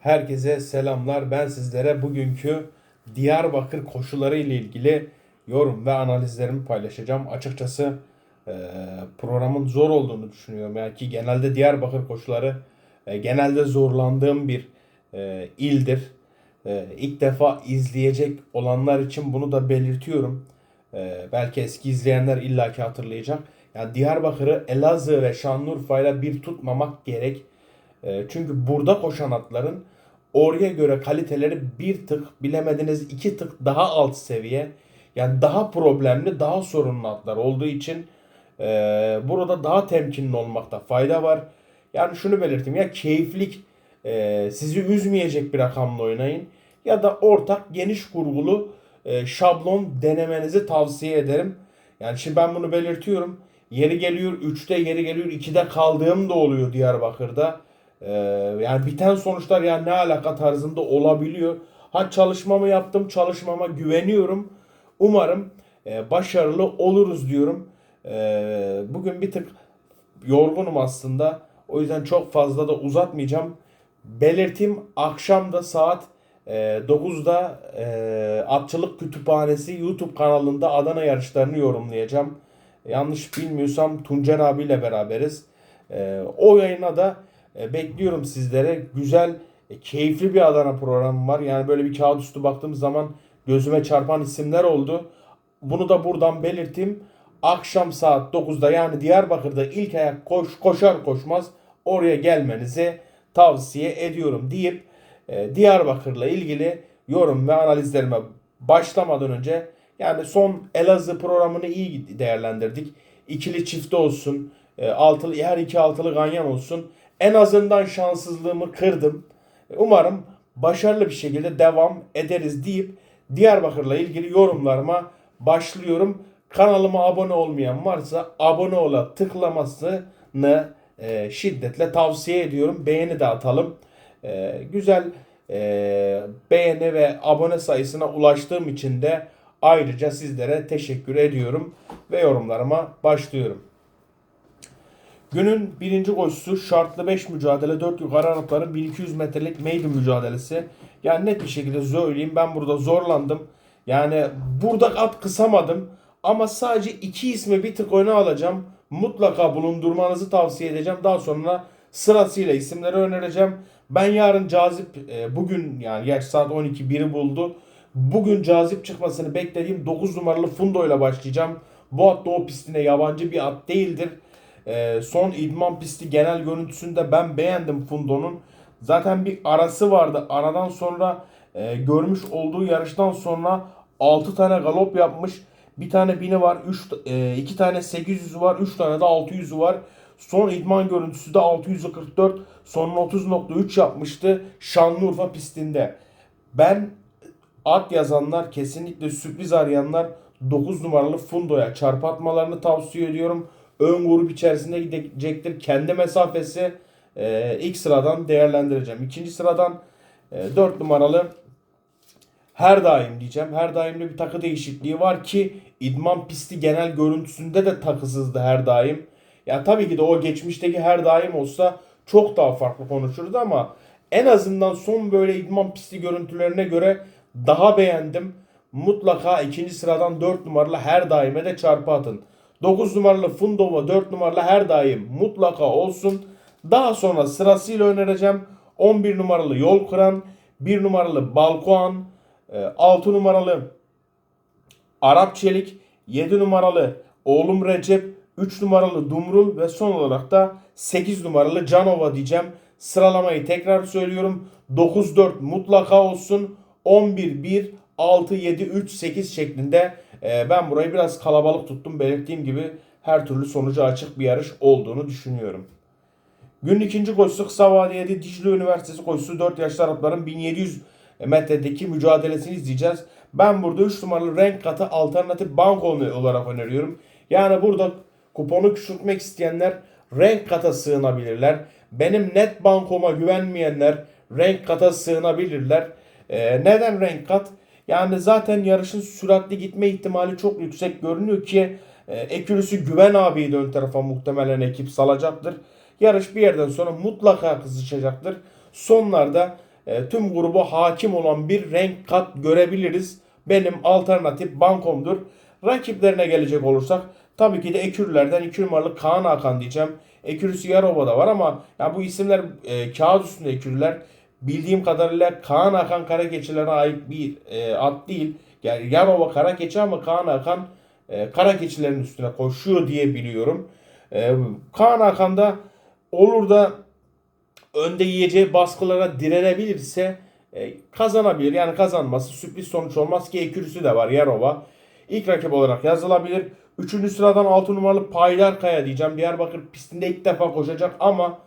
Herkese selamlar. Ben sizlere bugünkü Diyarbakır koşuları ile ilgili yorum ve analizlerimi paylaşacağım. Açıkçası e, programın zor olduğunu düşünüyorum. Yani ki genelde Diyarbakır koşuları e, genelde zorlandığım bir e, ildir. E, ilk defa izleyecek olanlar için bunu da belirtiyorum. E, belki eski izleyenler illaki hatırlayacak. Yani Diyarbakır'ı Elazığ ve Şanlıurfa'yla bir tutmamak gerek. E, çünkü burada koşan atların oraya göre kaliteleri bir tık bilemediniz iki tık daha alt seviye. Yani daha problemli, daha sorunlu atlar olduğu için e, burada daha temkinli olmakta fayda var. Yani şunu belirteyim ya keyiflik e, sizi üzmeyecek bir rakamla oynayın. Ya da ortak geniş kurgulu e, şablon denemenizi tavsiye ederim. Yani şimdi ben bunu belirtiyorum. Yeri geliyor 3'te, yeri geliyor 2'de kaldığım da oluyor Diyarbakır'da. Ee, yani biten sonuçlar yani ne alaka tarzında olabiliyor. Ha çalışmamı yaptım, çalışmama güveniyorum. Umarım e, başarılı oluruz diyorum. Ee, bugün bir tık yorgunum aslında. O yüzden çok fazla da uzatmayacağım. Belirtim akşam da saat e, 9'da e, Atçılık Kütüphanesi YouTube kanalında Adana yarışlarını yorumlayacağım. Yanlış bilmiyorsam Tuncer abiyle beraberiz. E, o yayına da e, bekliyorum sizlere. Güzel, e, keyifli bir Adana programı var. Yani böyle bir kağıt üstü baktığım zaman gözüme çarpan isimler oldu. Bunu da buradan belirteyim. Akşam saat 9'da yani Diyarbakır'da ilk ayak koş, koşar koşmaz oraya gelmenizi tavsiye ediyorum deyip e, Diyarbakır'la ilgili yorum ve analizlerime başlamadan önce yani son Elazığ programını iyi değerlendirdik. İkili çifte olsun, e, altılı her iki altılı ganyan olsun. En azından şanssızlığımı kırdım. Umarım başarılı bir şekilde devam ederiz deyip Diyarbakır'la ilgili yorumlarıma başlıyorum. Kanalıma abone olmayan varsa abone ola tıklamasını e, şiddetle tavsiye ediyorum. Beğeni de atalım. E, güzel e, beğeni ve abone sayısına ulaştığım için de ayrıca sizlere teşekkür ediyorum ve yorumlarıma başlıyorum. Günün birinci koşusu şartlı 5 mücadele 4 yukarı Arapların 1200 metrelik maiden mücadelesi. Yani net bir şekilde söyleyeyim ben burada zorlandım. Yani burada at kısamadım ama sadece iki ismi bir tık öne alacağım. Mutlaka bulundurmanızı tavsiye edeceğim. Daha sonra sırasıyla isimleri önereceğim. Ben yarın cazip e, bugün yani gerçi saat 12 1'i buldu. Bugün cazip çıkmasını beklediğim 9 numaralı Fundo ile başlayacağım. Bu at Doğu pistine yabancı bir at değildir. E, son idman pisti genel görüntüsünde ben beğendim Fundo'nun. Zaten bir arası vardı. Aradan sonra e, görmüş olduğu yarıştan sonra 6 tane galop yapmış. Bir tane bini var, 3 e, 2 tane 800'ü var, 3 tane de 600'ü var. Son idman görüntüsü de 644, son 30.3 yapmıştı Şanlıurfa pistinde. Ben at yazanlar kesinlikle sürpriz arayanlar 9 numaralı Fundo'ya çarp atmalarını tavsiye ediyorum. Ön grup içerisinde gidecektir. Kendi mesafesi e, ilk sıradan değerlendireceğim. İkinci sıradan e, 4 numaralı her daim diyeceğim. Her daimde bir takı değişikliği var ki idman pisti genel görüntüsünde de takısızdı her daim. Ya tabii ki de o geçmişteki her daim olsa çok daha farklı konuşuruz ama en azından son böyle idman pisti görüntülerine göre daha beğendim. Mutlaka ikinci sıradan 4 numaralı her daime de çarpı atın. 9 numaralı Fundova 4 numaralı her daim mutlaka olsun. Daha sonra sırasıyla önereceğim. 11 numaralı Yol Kıran, 1 numaralı Balkoğan, 6 numaralı Arap Çelik, 7 numaralı Oğlum Recep, 3 numaralı Dumrul ve son olarak da 8 numaralı Canova diyeceğim. Sıralamayı tekrar söylüyorum. 9-4 mutlaka olsun. 11-1, 6-7-3-8 şeklinde e, ben burayı biraz kalabalık tuttum. Belirttiğim gibi her türlü sonucu açık bir yarış olduğunu düşünüyorum. Günün ikinci koşusu kısa vadeli Dicle Üniversitesi koşusu 4 yaşlı Arapların 1700 metredeki mücadelesini izleyeceğiz. Ben burada 3 numaralı renk katı alternatif banko olarak öneriyorum. Yani burada kuponu küçültmek isteyenler renk kata sığınabilirler. Benim net bankoma güvenmeyenler renk kata sığınabilirler. Ee, neden renk kat? Yani zaten yarışın süratli gitme ihtimali çok yüksek görünüyor ki e, Ekürüsü Güven abiyi de ön tarafa muhtemelen ekip salacaktır. Yarış bir yerden sonra mutlaka kızışacaktır. Sonlarda e, tüm grubu hakim olan bir renk kat görebiliriz. Benim alternatif bankomdur. Rakiplerine gelecek olursak tabii ki de Ekürülerden 2 numaralı Kaan Hakan diyeceğim. Ekürüsü Yarova'da var ama ya bu isimler e, kağıt üstünde Ekürüler. Bildiğim kadarıyla Kaan Hakan Karakeçilerine ait bir e, at değil. Yani Yarova Karakeçi ama Kaan Hakan e, Karakeçilerin üstüne koşuyor diye biliyorum. E, Kaan Hakan da olur da önde yiyeceği baskılara direnebilirse e, kazanabilir. Yani kazanması sürpriz sonuç olmaz ki ekürüsü de var Yarova. İlk rakip olarak yazılabilir. Üçüncü sıradan 6 numaralı Paydar Kaya diyeceğim. Diyarbakır pistinde ilk defa koşacak ama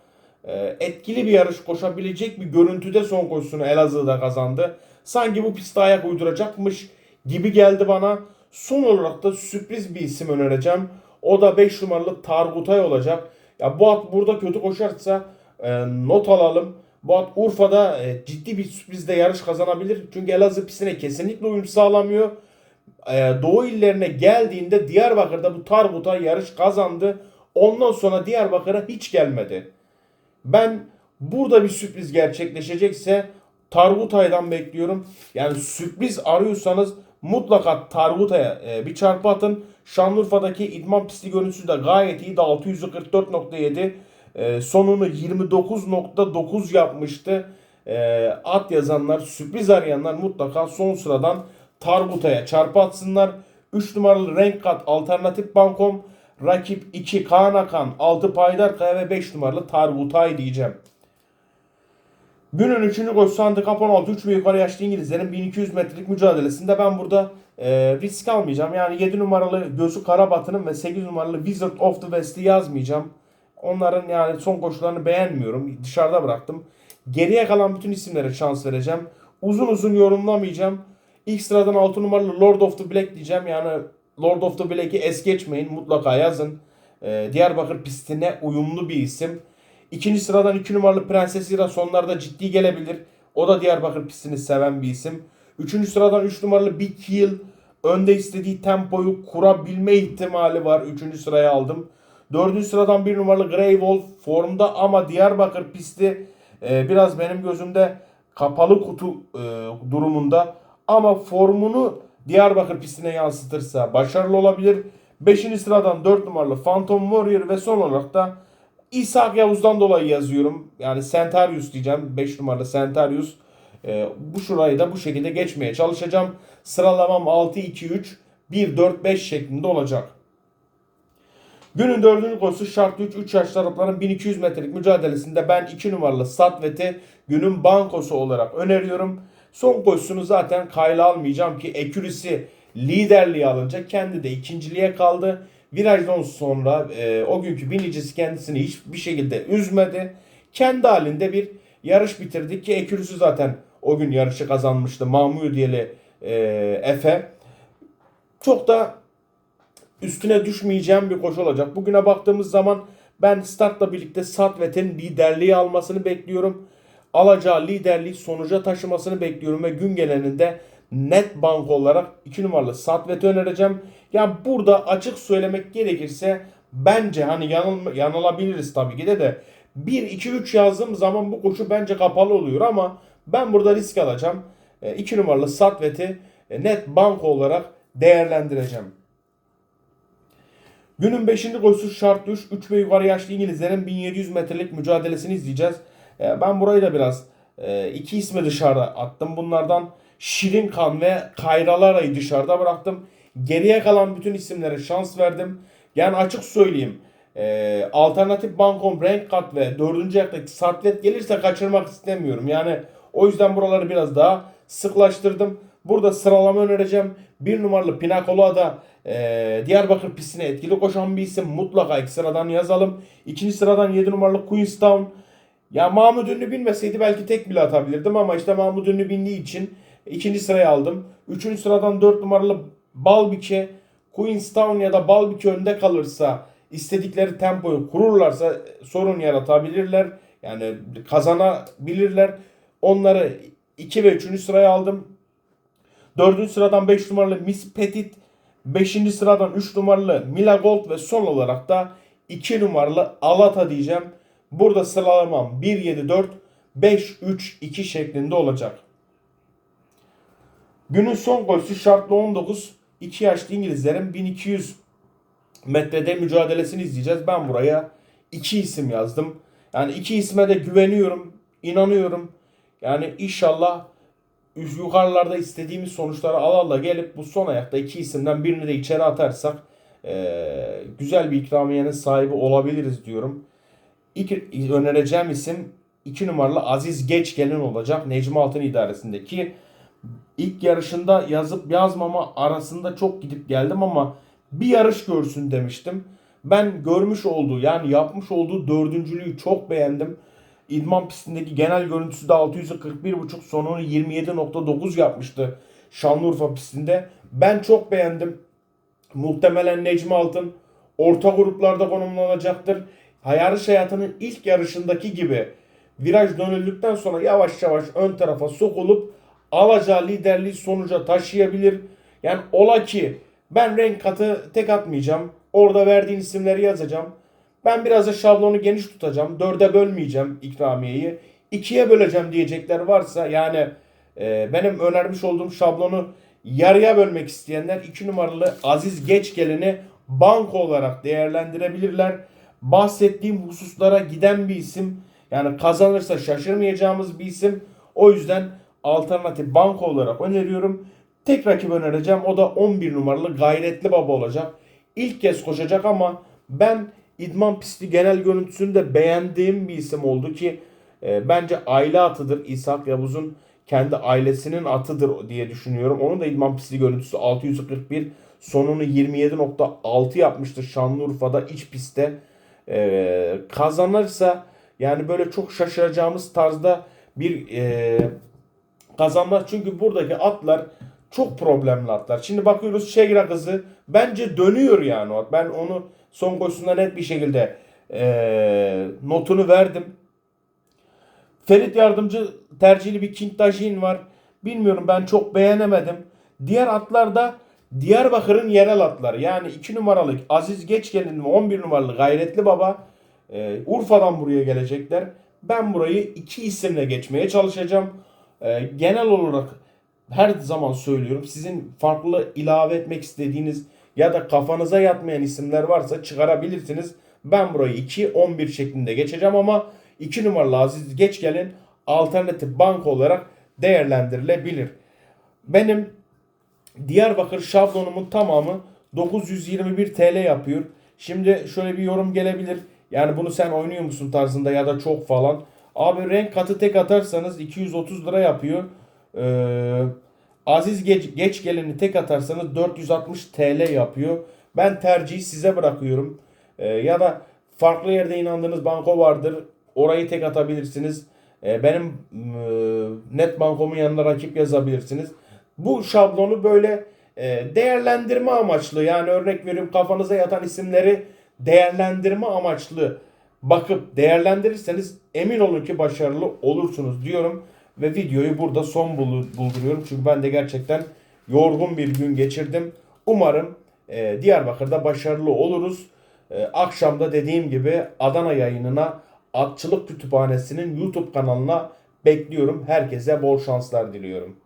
etkili bir yarış koşabilecek bir görüntüde son koşusunu Elazığ'da kazandı. Sanki bu pistte ayak uyduracakmış gibi geldi bana. Son olarak da sürpriz bir isim önereceğim. O da 5 numaralı Targutay olacak. Ya bu at burada kötü koşarsa e, not alalım. Bu at Urfa'da e, ciddi bir sürprizde yarış kazanabilir. Çünkü Elazığ pistine kesinlikle uyum sağlamıyor. E, Doğu illerine geldiğinde Diyarbakır'da bu Targutay yarış kazandı. Ondan sonra Diyarbakır'a hiç gelmedi. Ben burada bir sürpriz gerçekleşecekse Targutay'dan bekliyorum. Yani sürpriz arıyorsanız mutlaka Targutay'a e, bir çarpı atın. Şanlıurfa'daki idman pisti görüntüsü de gayet iyiydi. 644.7 e, sonunu 29.9 yapmıştı. E, at yazanlar, sürpriz arayanlar mutlaka son sıradan Targutay'a çarpı atsınlar. 3 numaralı renk kat alternatif bankom. Rakip 2 Kaan Akan, 6 Paydar Kaya ve 5 numaralı Targutay diyeceğim. Günün 3. koşusu handikap 16 3 ve yukarı yaşlı İngilizlerin 1200 metrelik mücadelesinde ben burada e, risk almayacağım. Yani 7 numaralı Gözü Karabatı'nın ve 8 numaralı Wizard of the West'i yazmayacağım. Onların yani son koşularını beğenmiyorum. Dışarıda bıraktım. Geriye kalan bütün isimlere şans vereceğim. Uzun uzun yorumlamayacağım. İlk sıradan 6 numaralı Lord of the Black diyeceğim. Yani Lord of the Black'i es geçmeyin. Mutlaka yazın. Ee, Diyarbakır pistine uyumlu bir isim. İkinci sıradan 2 numaralı Prenses Ira sonlarda ciddi gelebilir. O da Diyarbakır pistini seven bir isim. Üçüncü sıradan 3 numaralı Big Hill önde istediği tempoyu kurabilme ihtimali var. Üçüncü sıraya aldım. Dördüncü sıradan 1 numaralı Grey Wolf formda ama Diyarbakır pisti e, biraz benim gözümde kapalı kutu e, durumunda. Ama formunu Diyarbakır pistine yansıtırsa başarılı olabilir. Beşinci sıradan 4 numaralı Phantom Warrior ve son olarak da İshak Yavuz'dan dolayı yazıyorum. Yani Centarius diyeceğim. 5 numaralı Centarius. Ee, bu şurayı da bu şekilde geçmeye çalışacağım. Sıralamam 6-2-3 1-4-5 şeklinde olacak. Günün dördüncü koşusu şart 3 3 yaş tarafların 1200 metrelik mücadelesinde ben 2 numaralı Satvet'i günün bankosu olarak öneriyorum. Son koşusunu zaten kayla almayacağım ki ekürisi liderliği alınca kendi de ikinciliğe kaldı. Virajdan sonra e, o günkü binicisi kendisini hiçbir şekilde üzmedi. Kendi halinde bir yarış bitirdik ki ekürüsü zaten o gün yarışı kazanmıştı. Mamudiyeli e, Efe. Çok da üstüne düşmeyeceğim bir koşu olacak. Bugüne baktığımız zaman ben startla birlikte Satvet'in liderliği almasını bekliyorum. Alacağı liderliği sonuca taşımasını bekliyorum ve gün geleninde net bank olarak 2 numaralı Satvet'i önereceğim. Yani burada açık söylemek gerekirse bence hani yanıl, yanılabiliriz tabii ki de de 1 2 3 yazdığım zaman bu koşu bence kapalı oluyor ama ben burada risk alacağım. 2 numaralı Satvet'i net bank olarak değerlendireceğim. Günün 5. koşusu şart 3. 3 ve yukarı yaşlı İngilizlerin 1700 metrelik mücadelesini izleyeceğiz. E, Ben burayı da biraz e, iki ismi dışarıda attım. Bunlardan Şirin Kan ve Kayralara'yı dışarıda bıraktım. Geriye kalan bütün isimlere şans verdim. Yani açık söyleyeyim. E, alternatif bankom, renk kat ve dördüncü ayaktaki Sartlet gelirse kaçırmak istemiyorum. Yani o yüzden buraları biraz daha sıklaştırdım. Burada sıralama önereceğim. Bir numaralı Pinacola'da e, Diyarbakır pistine etkili koşan bir isim. Mutlaka ilk sıradan yazalım. İkinci sıradan 7 numaralı Queenstown. Ya Mahmut Ünlü bilmeseydi belki tek bile atabilirdim ama işte Mahmut Ünlü bindiği için ikinci sıraya aldım. Üçüncü sıradan 4 numaralı Balbike, Queenstown ya da Balbike önde kalırsa istedikleri tempoyu kururlarsa sorun yaratabilirler. Yani kazanabilirler. Onları 2 ve 3. sıraya aldım. 4. sıradan 5 numaralı Miss Petit, 5. sıradan 3 numaralı Mila Gold ve son olarak da 2 numaralı Alata diyeceğim. Burada sıralamam 1-7-4 5-3-2 şeklinde olacak. Günün son golcüsü şartlı 19. 2 yaşlı İngilizlerin 1200 metrede mücadelesini izleyeceğiz. Ben buraya iki isim yazdım. Yani iki isme de güveniyorum, inanıyorum. Yani inşallah yukarılarda istediğimiz sonuçları ala ala gelip bu son ayakta iki isimden birini de içeri atarsak eee, güzel bir ikramiyenin sahibi olabiliriz diyorum. İlk önereceğim isim 2 numaralı Aziz Geçgel'in olacak Necmi Altın idaresindeki. İlk yarışında yazıp yazmama arasında çok gidip geldim ama bir yarış görsün demiştim. Ben görmüş olduğu yani yapmış olduğu dördüncülüğü çok beğendim. İdman pistindeki genel görüntüsü de 641.5 sonunu 27.9 yapmıştı Şanlıurfa pistinde. Ben çok beğendim. Muhtemelen Necmi Altın orta gruplarda konumlanacaktır. Yarış hayatının ilk yarışındaki gibi viraj dönüldükten sonra yavaş yavaş ön tarafa sokulup alacağı liderliği sonuca taşıyabilir. Yani ola ki ben renk katı tek atmayacağım. Orada verdiğin isimleri yazacağım. Ben biraz da şablonu geniş tutacağım. Dörde bölmeyeceğim ikramiyeyi. İkiye böleceğim diyecekler varsa yani e, benim önermiş olduğum şablonu yarıya bölmek isteyenler 2 numaralı Aziz Geçgelen'i banko olarak değerlendirebilirler. Bahsettiğim hususlara giden bir isim. Yani kazanırsa şaşırmayacağımız bir isim. O yüzden alternatif banko olarak öneriyorum. Tek rakip önereceğim. O da 11 numaralı Gayretli Baba olacak. İlk kez koşacak ama ben idman pisti genel görüntüsünde beğendiğim bir isim oldu ki e, bence aile atıdır. İshak Yavuz'un kendi ailesinin atıdır diye düşünüyorum. Onun da idman pisti görüntüsü 641 sonunu 27.6 yapmıştır Şanlıurfa'da iç pistte. E, kazanırsa yani böyle çok şaşıracağımız tarzda bir e, kazanmaz. Çünkü buradaki atlar çok problemli atlar. Şimdi bakıyoruz Şegra kızı bence dönüyor yani o at. Ben onu son koşusunda net bir şekilde e, notunu verdim. Ferit Yardımcı tercihli bir King Tajin var. Bilmiyorum ben çok beğenemedim. Diğer atlar da Diyarbakır'ın yerel atları. Yani 2 numaralı Aziz Geçgel'in ve 11 numaralı Gayretli Baba e, Urfa'dan buraya gelecekler. Ben burayı iki isimle geçmeye çalışacağım. E, genel olarak her zaman söylüyorum. Sizin farklı ilave etmek istediğiniz ya da kafanıza yatmayan isimler varsa çıkarabilirsiniz. Ben burayı 2-11 şeklinde geçeceğim ama 2 numaralı Aziz Geçgel'in alternatif bank olarak değerlendirilebilir. Benim Diyarbakır şablonumun tamamı 921 TL yapıyor. Şimdi şöyle bir yorum gelebilir. Yani bunu sen oynuyor musun tarzında ya da çok falan. Abi renk katı tek atarsanız 230 lira yapıyor. Ee, Aziz geç, geç geleni tek atarsanız 460 TL yapıyor. Ben tercihi size bırakıyorum. Ee, ya da farklı yerde inandığınız banko vardır. Orayı tek atabilirsiniz. Ee, benim e, net bankomun yanına rakip yazabilirsiniz. Bu şablonu böyle e, değerlendirme amaçlı yani örnek veriyorum kafanıza yatan isimleri değerlendirme amaçlı bakıp değerlendirirseniz emin olun ki başarılı olursunuz diyorum. Ve videoyu burada son bul- bulduruyorum. Çünkü ben de gerçekten yorgun bir gün geçirdim. Umarım e, Diyarbakır'da başarılı oluruz. E, akşamda dediğim gibi Adana yayınına Atçılık Kütüphanesi'nin YouTube kanalına bekliyorum. Herkese bol şanslar diliyorum.